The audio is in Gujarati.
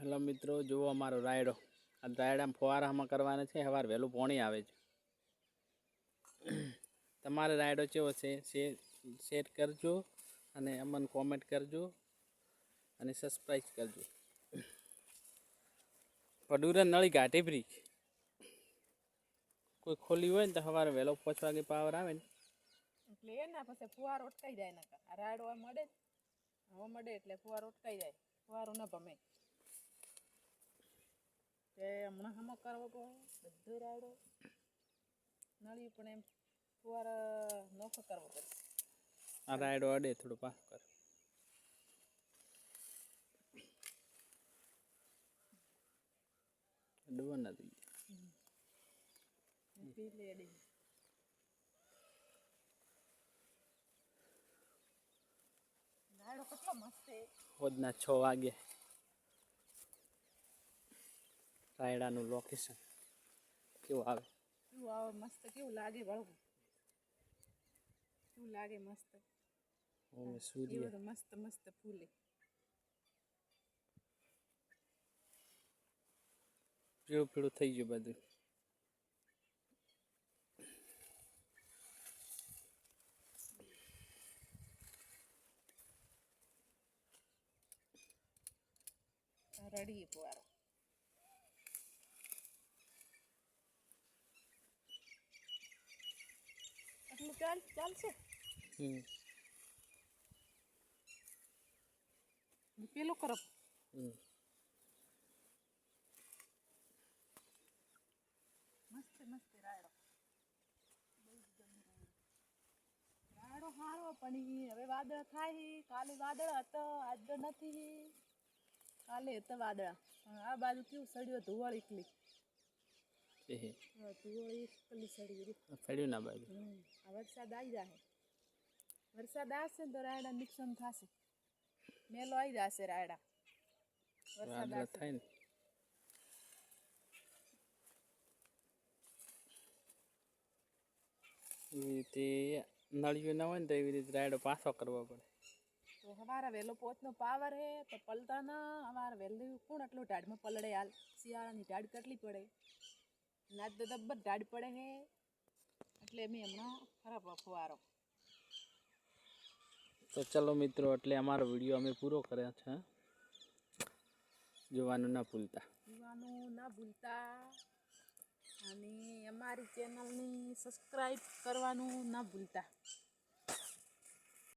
હેલો મિત્રો, જુઓ અમારો રાયડો. આ રાયડામાં ફુવારામાં કરવાના છે, સવાર વહેલું પોણી આવે છે. તમારે રાયડો કેવો છે શેર કરજો અને અમને કોમેન્ટ કરજો અને સબસ્ક્રાઈબ કરજો. પડુરે નળી ઘાટી બ્રિજ કોઈ ખોલી હોય ને તો સવારે વહેલો પાંચ વાગે પાવર આવે ને. એટલે એના પછી ફુવારો અટકાઈ જાય નકર. રાયડો મળે હવે મળે એટલે ફુવારો અટકાઈ જાય. ફુવારો ન ભમે. તે હમણાં હમો કરવો પડે બધું રાડો નળિયું પણ એમ ફુવારો નોખો કરવો પડે આ રાયડો અડે થોડું પાસ કર પી લેડી રાયડો કેટલો મસ્ત છે. રોજના છ વાગે. રાયડાનું લોકેશન કેવું આવે? કેવું આવે મસ્ત? કેવું લાગે વળવું કેવું લાગે મસ્ત? ઓમે સૂર્ય. મસ્ત મસ્ત ફૂલે. પીળું પીળું થઈ ગયું બધું. રડીએ ફુવારો. આટલું ચાલ ચાલશે હમ. પેલું કરો. મસ્ત મસ્ત રાયડો. રાયડો સારો પણ હવે વાદળ થાય હી. કાલે વાદળ હતો આજ નથી હી. કાલે હતા વાદળા. પણ આ બાજુ કેવું સડ્યો ધુવાળ એકલી એ હે. હા, ધુવાળ સડી રહી ફળ્યું ના બાજુ આ વરસાદ આવી જાય વરસાદ આવશે તો રાયડા નુકસાન થશે મેલો આવી જશે રાયડા વરસાદ થાય ને એવી રીતે નળિયું ના હોય ને તો એવી રીતે રાયડો પાછો કરવો પડે તો હવારે વહેલો પોતનો પાવર હે તો પલતા ના હવારે વહેલું કોણ એટલું ટાઢમાં પલળે હાલ શિયાળાની ઢાળ કેટલી પડે નાચ દાદા દબ્બર ઢાળ પડે હે. એટલે મેં હમણાં ખરાબ ફુવારો તો ચલો મિત્રો એટલે અમારો વીડિયો અમે પૂરો કર્યો છે જોવાનું ના ભૂલતા. જોવાનું ના ભૂલતા. અને અમારી ચેનલની સબસ્ક્રાઈબ કરવાનું ના ભૂલતા.